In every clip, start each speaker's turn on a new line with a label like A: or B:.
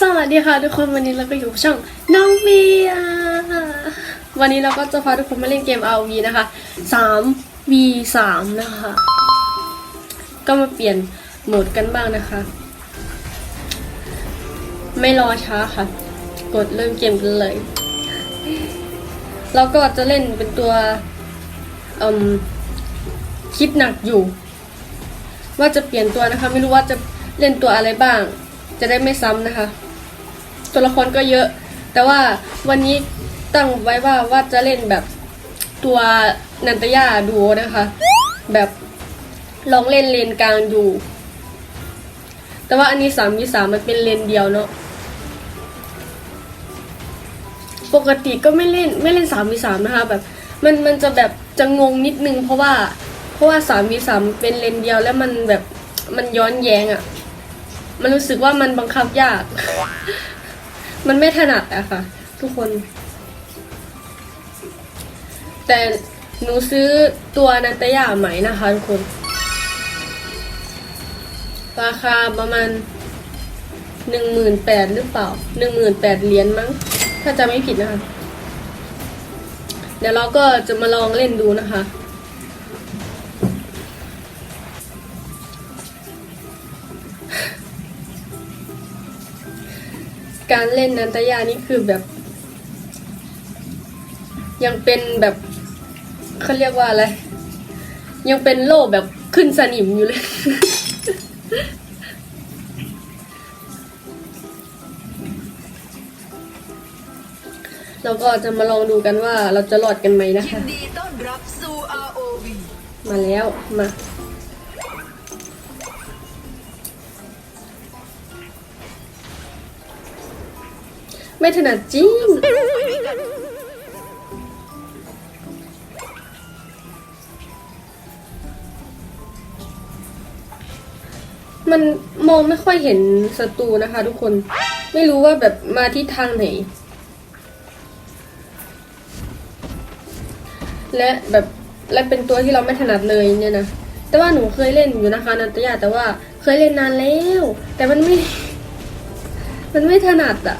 A: สวัสดีค่ะทุกคนวันนี้เราก็อยู่ช่องน้องเวียวันนี้เราก็จะพาทุกคนมาเล่นเกม RV นะคะ 3 v 3นะคะ ก็มาเปลี่ยนโหมดกันบ้างนะคะ ไม่รอช้าค่ะ กดเริ่มเกมกันเลย เราก็จะเล่นเป็นตัวคิดหนักอยู่ ว่าจะเปลี่ยนตัวนะคะ ไม่รู้ว่าจะเล่นตัวอะไรบ้าง จะได้ไม่ซ้ำนะคะ ตัวละครก็เยอะ แต่ว่าวันนี้ตั้งไว้ว่าว่าจะเล่นแบบตัวนันตยาดูนะคะ แบบลองเล่นเลนกลางดูแต่ว่าอันนี้สามวิสามมันเป็นเลนเดียวเนาะปกติก็ไม่เล่นไม่เล่นสามวิสามนะคะแบบมันมันจะแบบจะงงนิดนึงเพราะว่า เพราะว่าสามวิสามเป็นเลนเดียวแล้วมันแบบมันย้อนแย้งอะ่ะ มันรู้สึกว่ามันบังคับยาก มันไม่ถนัดอะค่ะ ทุกคน แต่หนูซื้อตัวนันตยาใหม่นะคะทุกคน ราคาประมาณหนึ่งหมื่นแปดหรือเปล่าหนึ่งหมื่นแปดเหรียญมั้ง ถ้าจะไม่ผิดนะคะ เดี๋ยวเราก็จะมาลองเล่นดูนะคะ การเล่นนันตยานี่คือแบบ ยังเป็นแบบเขาเรียกว่าอะไร ยังเป็นโลกแบบขึ้นสนิมอยู่เลยเราก็จะมาลองดูกันว่าเราจะรอดกันไหมนะ
B: ยิ
A: คะ
B: นดีต้อนรับสู่ ROV
A: มาแล้ว มา ไม่ถนัดจริง มันมองไม่ค่อยเห็นศัตรูนะคะทุกคน ไม่รู้ว่าแบบมาที่ทางไหน และแบบและเป็นตัวที่เราไม่ถนัดเลยเนี่ยนะแต่ว่าหนูเคยเล่นอยู่นะคะนันตยาแต่ว่าเคยเล่นนานแล้ว แต่มันไม่ มันไม่ถนัดอะ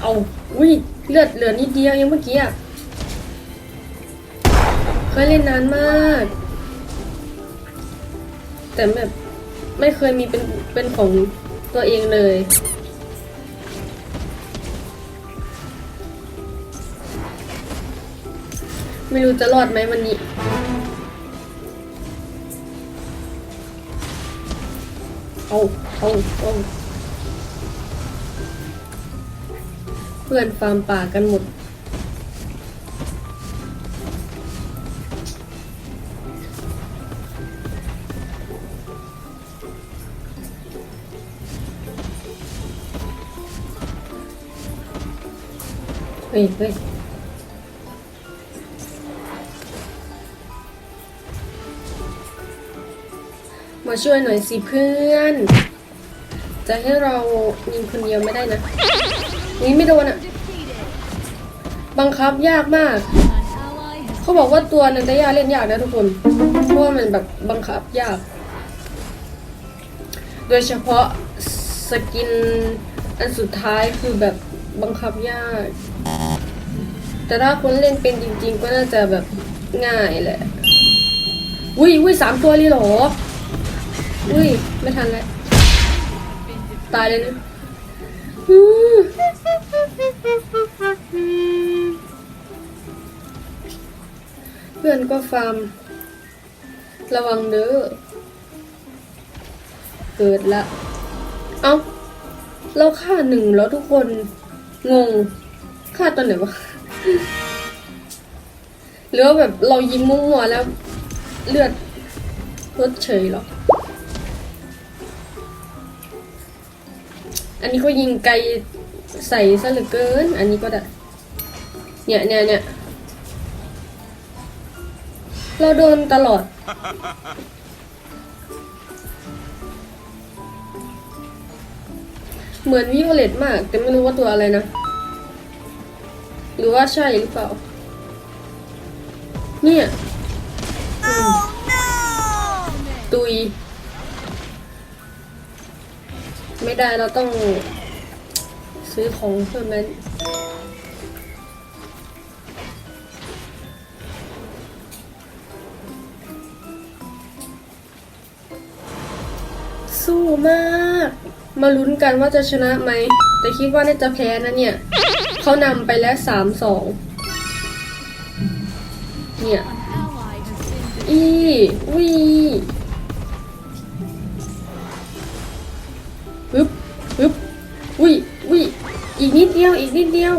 A: เอาอุ้ยเลือดเหลือนิดเดียวยังเมื่อกี้อะเคยเล่นนานมาก แต่แบบไม่เคยมีเป็นเป็นของตัวเองเลยไม่รู้จะรอดไหมวันนี้ เอาเอาเอา เพื่อนฟาร์มป่ากันหมด เฮ้ยเฮ้ยมาช่วยหน่อยสิเพื่อน จะให้เรายิงคนเดียวไม่ได้นะ นี่ไม่โดนอะบังคับยากมาก เขาบอกว่าตัวนันตยาเล่นยากนะทุกคน เพราะว่ามันแบบบังคับยาก โดยเฉพาะสกินอันสุดท้ายคือแบบบังคับยาก แต่ถ้าคนเล่นเป็นจริง ๆ ก็น่าจะแบบง่ายแหละอุ้ยอุ้ยสามตัวเลยเหรออุ้ยไม่ทันแล้วตายเลยนะ เพื่อนก็ฟาร์ม ระวังเด้อ เกิดละ เอ้า เราฆ่าหนึ่งแล้วทุกคน งง ฆ่าตอนไหนวะ หรือว่าแบบเรายิงมั่วๆแล้ว เลือดลดเฉยหรอ อันนี้ก็ยิงไกลใส่ซะเหลือเกิน อันนี้ก็ได้ เนี่ยเนี่ยเนี่ยเราโดนตลอด เหมือนวิโอเลตมาก แต่ไม่รู้ว่าตัวอะไรนะ หรือว่าใช่หรือเปล่า เนี่ยอืมตุย ไม่ได้เราต้องซื้อของเพิ่มนั้นสู้มาก มาลุ้นกันว่าจะชนะไหม แต่คิดว่าน่าจะแพ้นะเนี่ย เขานำไปแล้วสามสองเนี่ย อีวี ปึ๊บปึ๊บวิวิอีกนิดเดียว อีกนิดเดียว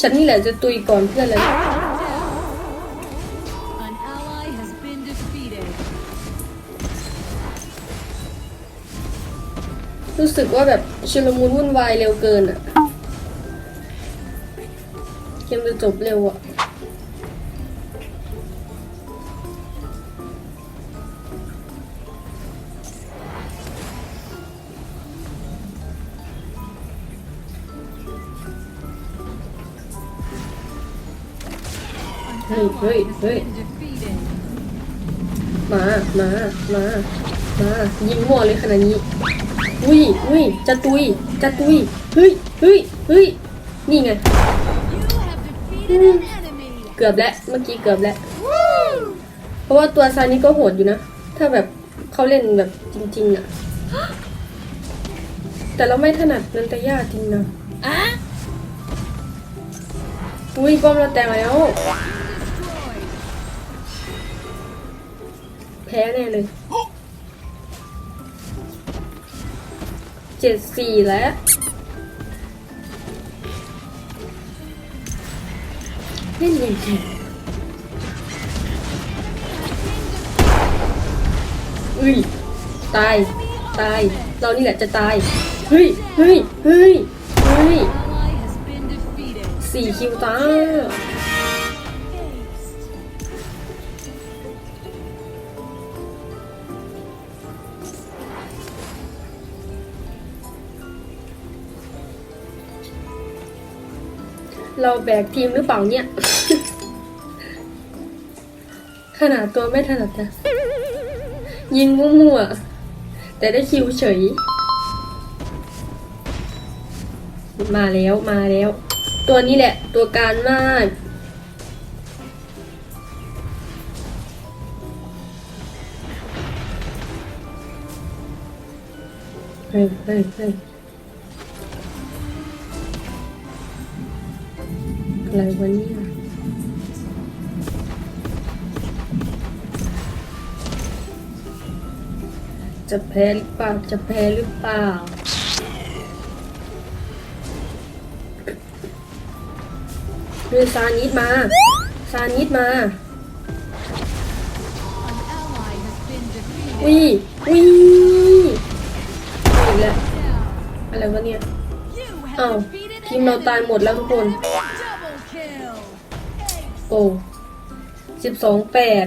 A: ฉันนี่แหละจะตุยก่อนเพื่อนเลย
C: An ally has been defeated.
A: รู้สึกว่าแบบชุลมุนวุ่นวายเร็วเกินอะเกมจะจบเร็วอะ ฮ้ยเฮ้ย
C: Has
A: เฮ้ย
C: been defeated.
A: มา มา มา มา ยิงมั่วเลยขนาดนี้ อุ้ยอุ้ยจะตุยจะตุย เฮ้ยเฮ้ยเฮ้ยนี่ไง
C: You have defeated an enemy.
A: เกือบแล้ว เมื่อกี้เกือบแล้ว เพราะว่าตัวซานี่ก็โหดอยู่นะ ถ้าแบบเขาเล่นแบบจริงๆอะแต่เราไม่ถนัดนันตยาจริงนะอุ้ยป้อมเราแตกแล้ว พ้แน่เลยเจ็ดสี่แล้วเล่นยังไงอุ้ย ตาย ตาย เรานี่แหละจะตาย เฮ้ย เฮ้ย เฮ้ย เฮ้ยสี่คิวตา เราแบกทีมหรือเปล่าเนี่ย ขนาดตัวไม่ถนัดนะยิงมั่วๆแต่ได้คิวเฉย มาแล้วมาแล้ว ตัวนี้แหละ ตัวการมากเฮ้ยเฮ้ยเฮ้ย อะไรวะเนี่ยจะแพ้หรือเปล่า จะแพ้หรือเปล่า เรือซานิดมา ซานิดมาวิวิอีกแล้วอะไรวะเนี่ย อ้าวทีมเราตายหมดแล้วทุกคน โอ้สิบสองแปด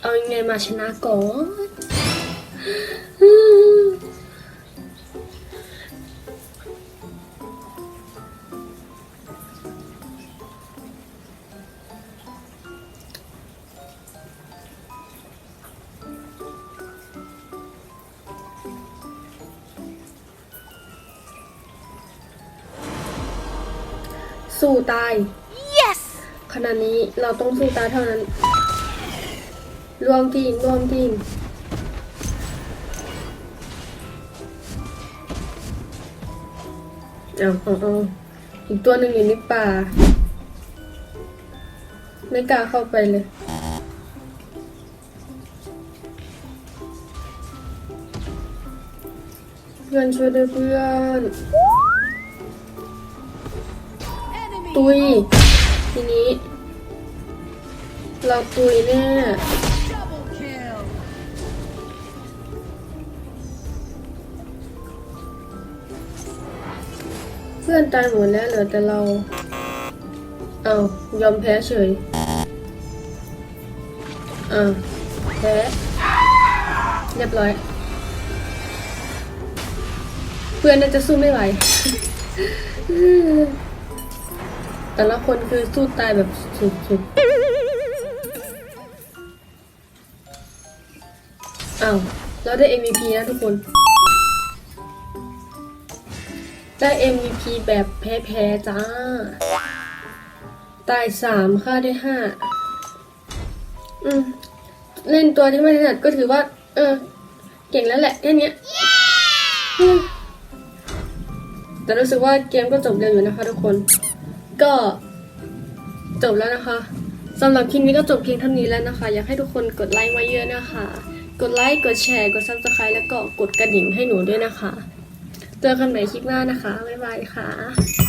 A: เอายังไงมาชนะก่อนสู้ตาย ขณะนี้เราต้องสู้ตาเท่านั้นรวมทีมรวมทีมเอาเอาเอาอีกตัวหนึ่งอยู่ในป่า ไม่กล้าเข้าไปเลยเพื่อนช่วยด้วยเพื่อน ตุย ทีนี้ เราตุยแน่เพื่อนตายหมดแล้วเหลือแต่เรา เอายอมแพ้เฉยอ่าแพ้เรียบร้อย เพื่อนน่าจะสู้ไม่ไหว แต่ละคนคือสู้ตายแบบสุดๆอ้าวเราได้ MVP นะทุกคน ได้ MVP แบบแพ้ๆจ้า ตายสามค่าได้ห้าอืม เล่นตัวที่ไม่ถนัดก็ถือว่า เออ เก่งแล้วแหละแค่เนี้ยอืมแต่รู้สึกว่าเกมก็จบเร็วอยู่นะคะทุกคน ก็จบแล้วนะคะสำหรับคลิปนี้ก็จบเพียงเท่านี้แล้วนะคะ อยากให้ทุกคนกดไลค์มาเยอะนะคะ กดไลค์กดแชร์กด subscribe แล้วก็กดกระดิ่งให้หนูด้วยนะคะ เจอกันใหม่คลิปหน้านะคะ บ๊ายบายค่ะ